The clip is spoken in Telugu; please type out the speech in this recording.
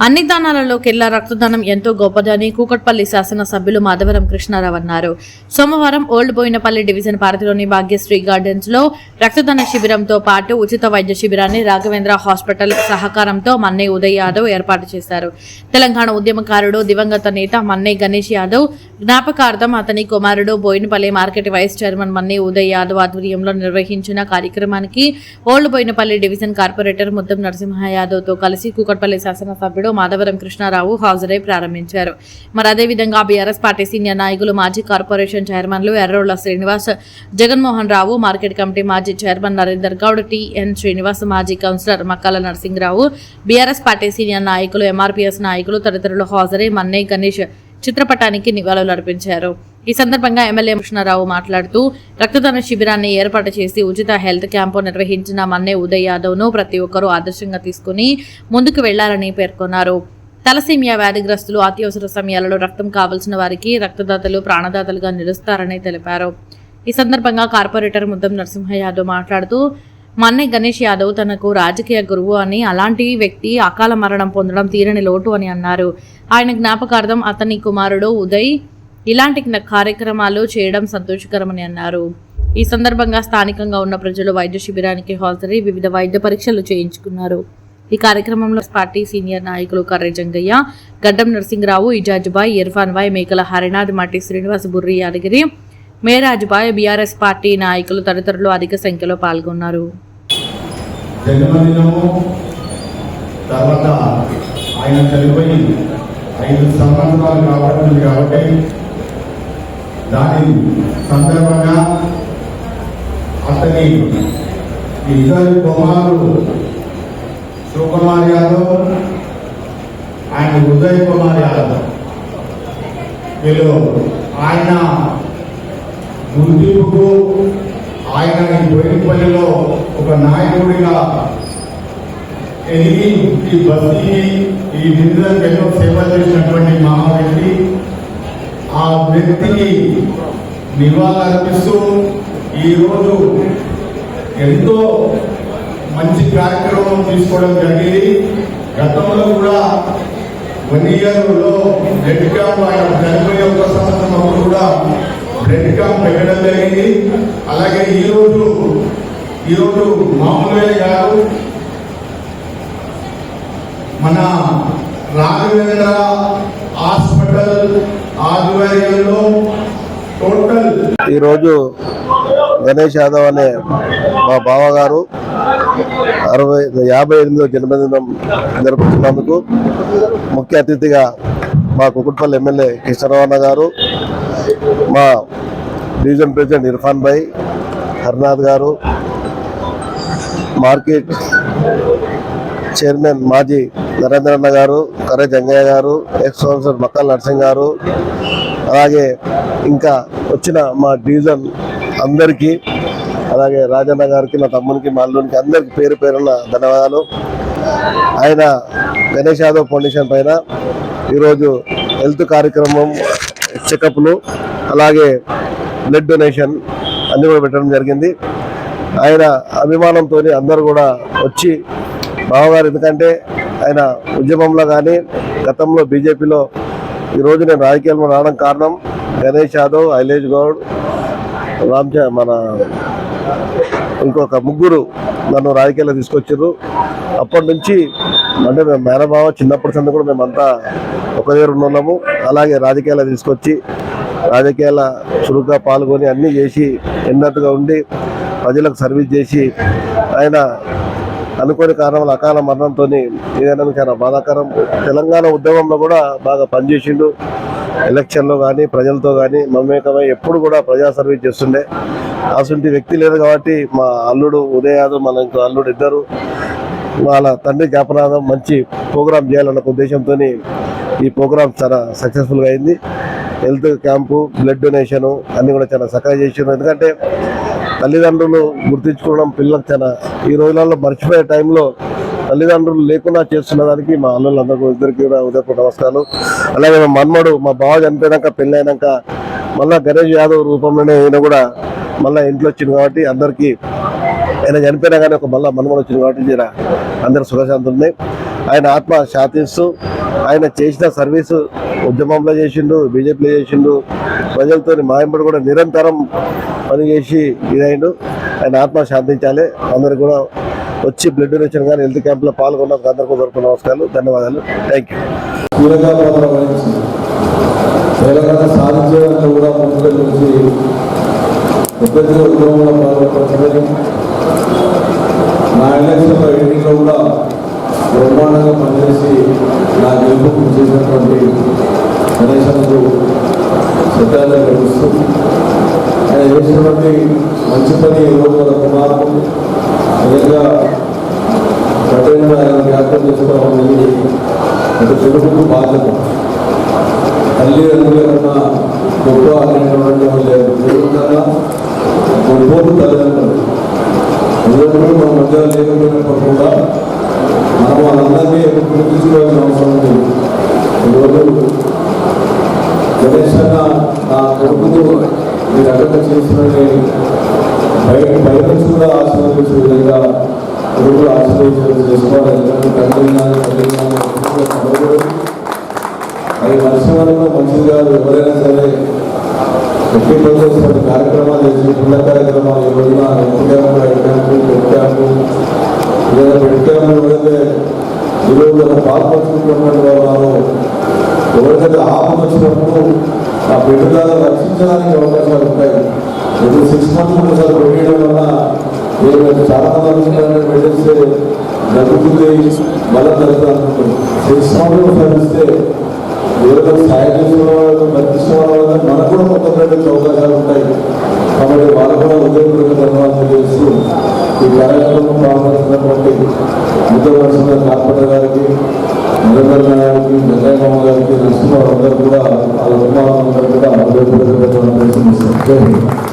అన్ని దానాలలోకెల్లా రక్తదానం ఎంతో గొప్పదని కూకట్పల్లి శాసనసభ్యులు మాధవరం కృష్ణారావు అన్నారు. సోమవారం ఓల్డ్ బోయినపల్లి డివిజన్ పరిధిలోని భాగ్యశ్రీ గార్డెన్స్లో రక్తదాన శిబిరంతో పాటు ఉచిత వైద్య శిబిరాన్ని రాఘవేంద్ర హాస్పిటల్ సహకారంతో మన్నే ఉదయ్ యాదవ్ ఏర్పాటు చేశారు. తెలంగాణ ఉద్యమకారుడు దివంగత నేత మన్నే గణేష్ యాదవ్ జ్ఞాపకార్థం అతని కుమారుడు Boinapally market vice chairman Manne Uday Yadav ఆధ్వర్యంలో నిర్వహించిన కార్యక్రమానికి old Bowenpally division corporator Muddam Narasimha యాదవ్తో కలిసి కూకట్పల్లి శాసనసభ్యులు సభ్యుడు మాధవరం కృష్ణారావు హాజరై ప్రారంభించారు. మరి అదేవిధంగా బీఆర్ఎస్ పార్టీ సీనియర్ నాయకులు మాజీ కార్పొరేషన్ చైర్మన్లు ఎర్రోళ్ళ శ్రీనివాస్ జగన్మోహన్ రావు మార్కెట్ కమిటీ మాజీ చైర్మన్ నరేందర్ గౌడ్ టిఎన్ శ్రీనివాస్ మాజీ councillor Makkala Narasimharao BRS party senior నాయకులు ఎంఆర్పీఎస్ నాయకులు తదితరులు హాజరై మన్నే గణేష్ చిత్రపటానికి నివాళులు అర్పించారు ఈ సందర్భంగా ఎమ్మెల్యే కృష్ణారావు మాట్లాడుతూ రక్తదాన శిబిరాన్ని ఏర్పాటు చేసి ఉచిత హెల్త్ క్యాంపు నిర్వహించిన మన్నే ఉదయ్ యాదవ్ను ప్రతి ఒక్కరూ ఆదర్శంగా తీసుకుని ముందుకు వెళ్ళాలని పేర్కొన్నారు. తలసీమియా వ్యాధిగ్రస్తులు అత్యవసర సమయాలలో రక్తం కావలసిన వారికి రక్తదాతలు ప్రాణదాతలుగా నిలుస్తారని తెలిపారు. ఈ సందర్భంగా కార్పొరేటర్ ముద్దం నరసింహ యాదవ్ మాట్లాడుతూ మన్నె గణేష్ యాదవ్ తనకు రాజకీయ గురువు అని అలాంటి వ్యక్తి అకాల మరణం పొందడం తీరని లోటు అని అన్నారు. ఆయన జ్ఞాపకార్థం అతని కుమారుడు ఉదయ్ ఇలాంటి కార్యక్రమాలు చేయడం సంతోషకరమని అన్నారు. ఈ సందర్భంగా స్థానికంగా ఉన్న ప్రజలు వైద్య శిబిరానికి హాజరై వివిధ వైద్య పరీక్షలు చేయించుకున్నారు. ఈ కార్యక్రమంలో పార్టీ సీనియర్ నాయకులు కర్రె జంగయ్య గడ్డం నరసింహరావు ఇజాజ్బాయ్ ఇర్ఫాన్ బాయ్ మేకల హరినాథ్ మట్టి శ్రీనివాస్ బుర్రి యాదగిరి మేరాజ్బాయ్ బీఆర్ఎస్ పార్టీ నాయకులు తదితరులు అధిక సంఖ్యలో పాల్గొన్నారు. తర్వాత ఆయన చనిపోయి ఐదు సంవత్సరాలు కాబట్టి దాని సందర్భంగా అతని ఇద్దరు కుమారుడు శివకుమార్ యాదవ్ ఆయన ఉదయ్ కుమార్ యాదవ్. వీళ్ళు ఆయన గుర్తింపుకు ఆయన ఈ బోయినపల్లిలో ఒక నాయకుడిగా ఎదిగి ఈ బస్తీకి ఈ నిధులకు ఎన్నో సేవ చేసినటువంటి మహావ్యక్తి వ్యక్తికి నివాళులర్పిస్తూ ఈరోజు ఎంతో మంచి కార్యక్రమం తీసుకోవడం జరిగింది. గతంలో కూడా వన్ ఇయర్లో బ్లడ్ క్యాంప్ ఆయన చనిపోయే ఒక సంవత్సరం కూడా బ్లడ్ క్యాంప్ పెట్టడం జరిగింది. అలాగే ఈరోజు ఈరోజు మామూలుగా గారు మన రాఘవేంద్ర హాస్పిటల్ ఆధ్వర్యంలో టోటల్ ఈరోజు గణేష్ యాదవ్ అనే మా బావగారు అరవై యాభై ఎనిమిదో జన్మదినం జరుపుతున్నందుకు ముఖ్య అతిథిగా మా కుకుట్పల్లి ఎమ్మెల్యే కిషన్రావణ గారు మా డివిజన్ ప్రెసిడెంట్ ఇర్ఫాన్ భాయ్ హర్నాథ్ గారు మార్కెట్ చైర్మన్ మాజీ నరేంద్రన్న గారు కర్ర జంగయ్య గారు ఎక్స్ కౌన్సిలర్ మక్కల్ నర్సింగ్ గారు అలాగే ఇంకా వచ్చిన మా డివిజన్ అందరికీ అలాగే రాజన్న గారికి మా తమ్మునికి మా అల్లునికి అందరికి పేరు పేరున్న ధన్యవాదాలు. ఆయన గణేష్ యాదవ్ ఫౌండేషన్ పైన ఈరోజు హెల్త్ కార్యక్రమం చెకప్లు అలాగే బ్లడ్ డొనేషన్ అన్ని కూడా పెట్టడం జరిగింది. ఆయన అభిమానంతో అందరూ కూడా వచ్చి బావగారు ఎందుకంటే ఆయన ఉద్యమంలో కానీ గతంలో బీజేపీలో ఈరోజు నేను రాజకీయాల్లో రావడం కారణం గణేష్ యాదవ్ ఐలేజ్ గౌడ్ రామ్చ మన ఇంకొక ముగ్గురు నన్ను రాజకీయాల్లో తీసుకొచ్చారు. అప్పటి నుంచి అంటే మేము మేనబావ చిన్నప్పటి సంది కూడా మేమంతా ఒక దగ్గర ఉన్నాము. అలాగే రాజకీయాల్లో తీసుకొచ్చి రాజకీయాల చురుగ్గా పాల్గొని అన్నీ చేసి ఎన్నట్టుగా ఉండి ప్రజలకు సర్వీస్ చేసి ఆయన అనుకోని కారణాల అకాల మరణంతో ఏదైనా చాలా బాధాకరం. తెలంగాణ ఉద్యమంలో కూడా బాగా పనిచేసిండు. ఎలక్షన్లో కానీ ప్రజలతో కానీ మమేకమై ఎప్పుడు కూడా ప్రజా సర్వీస్ చేస్తుండే. అసలు వ్యక్తి లేదు కాబట్టి మా అల్లుడు ఉదయ యాదవ్ మన ఇంకో అల్లుడు ఇద్దరు. వాళ్ళ తండ్రి జ్ఞాపనాథం మంచి ప్రోగ్రాం చేయాలన్న ఉద్దేశంతో ఈ ప్రోగ్రామ్ చాలా సక్సెస్ఫుల్గా అయింది. హెల్త్ క్యాంపు బ్లడ్ డొనేషన్ అన్నీ కూడా చాలా చక్కగా చేసారు ఎందుకంటే తల్లిదండ్రులు గుర్తించుకోవడం పిల్లలకు చాలా ఈ రోజులలో మర్చిపోయే టైంలో తల్లిదండ్రులు లేకుండా చేస్తున్న దానికి మా అల్లులందరికీ ఇద్దరికి కూడా ఉదయపూట నమస్కారాలు. అలాగే మా మన్మడు మా బావ చనిపోయినాక పెళ్ళైనాక మళ్ళా గణేష్ యాదవ్ రూపంలోనే ఈయన కూడా మళ్ళీ ఇంట్లో వచ్చింది కాబట్టి అందరికీ ఆయన చనిపోయినా కానీ ఒక మళ్ళీ మన్మడు వచ్చింది కాబట్టి జర అందరు సుఖశాంతి ఉన్నాయి ఆయన ఆత్మ శాంతిస్తూ ఆయన చేసిన సర్వీసు ఉద్యమంలో చేసిండు బీజేపీలో చేసిండు. ప్రజలతో మాయంపడి కూడా నిరంతరం పనిచేసి ఇదైండు. ఆయన ఆత్మ శాంతించాలి. అందరు కూడా వచ్చి బ్లడ్ డొనేషన్ కానీ హెల్త్ క్యాంప్లో పాల్గొన్నందుకు అందరికీ దొరుకుతున్న నమస్కారాలు ధన్యవాదాలు. థ్యాంక్ యూ కీలక తెలంగాణ కూడా ముందుకు నుంచి ఉద్యమంలో పాల్గొనడం నా ఎన్నికల్లో కూడా బ్రహ్మాండంగా పనిచేసి నా గెలుపు చేసినటువంటి గణేశనకు శ్రద్ధాంజలి ఘటిస్తూ ఆయన చేసినటువంటి మంచి పని ఈరోజు మన కుమారుడు నిజంగా కఠినంగా ఆయన జ్ఞాపకం చేసుకోవడం అనేది ఒక తెలుగుకు బాధ్యత. తల్లిదండ్రుల కన్నా గొప్ప అనేటువంటి వాళ్ళు లేరు. గొప్ప తల్లిదండ్రులు తల్లిదండ్రులు మన మధ్య లేకపోయినప్పుడు కూడా మనం వాళ్ళందరినీ ఎప్పుడు తీసుకోవాల్సిన అవసరం ఉంది. ఈరోజు గణేష్ అన్న నా కొడుకుతో ఈ రకంగా చేసినని బయట బయట నుంచి కూడా ఆశీర్వదించే విధంగా కొడుకులు ఆశీర్వదించడం చేసుకోవాలి. ఎందుకంటే తండ్రి అది నరసింహంలో మంచిది కాదు ఎవరైనా సరే ఎట్టి చేసినటువంటి కార్యక్రమాలు చేసి పిల్ల కార్యక్రమాలు ఈ రోజున ఎట్టి క్యాంపు ఎడ్ క్యాంపు ఏదైనా క్యాంపు లేదా పెట్ క్యాంపు ఎవరైతే ఈ రోజు పాల్పంచుకున్నటువంటి వాళ్ళు ఎవరికైతే ఆపద వచ్చినప్పుడు ఆ బిడ్డలను రక్షించడానికి అవకాశాలు ఉంటాయి. ఇప్పుడు సిక్స్ మంత్స్ ఒకసారి పెట్టడం వల్ల ఏదైతే చాలా మంది పెట్టేస్తే జరుగుతుంది బలం జరుగుతుంది సిక్స్ మంత్స్ ఒకసారి ఇస్తే వేరే సాయం చేసిన వాళ్ళు బతికిన వాళ్ళు మనకు కూడా కొత్త అవకాశాలు ఉంటాయి. కాబట్టి వాళ్ళు కూడా ఉదయం ధన్యవాదాలు చేస్తూ ఈ కార్యక్రమం పాల్గొంటున్నటువంటి ఉద్యోగస్తున్న కార్పొరేటర్ గారికి నిరంజన్ గారికి వెంకయ్యమ్మ గారికి నరసింహారావు అందరూ కూడా వాళ్ళ కుమారులందరూ కూడా ఉదయపూర్వక పెట్టడం చేస్తున్నారు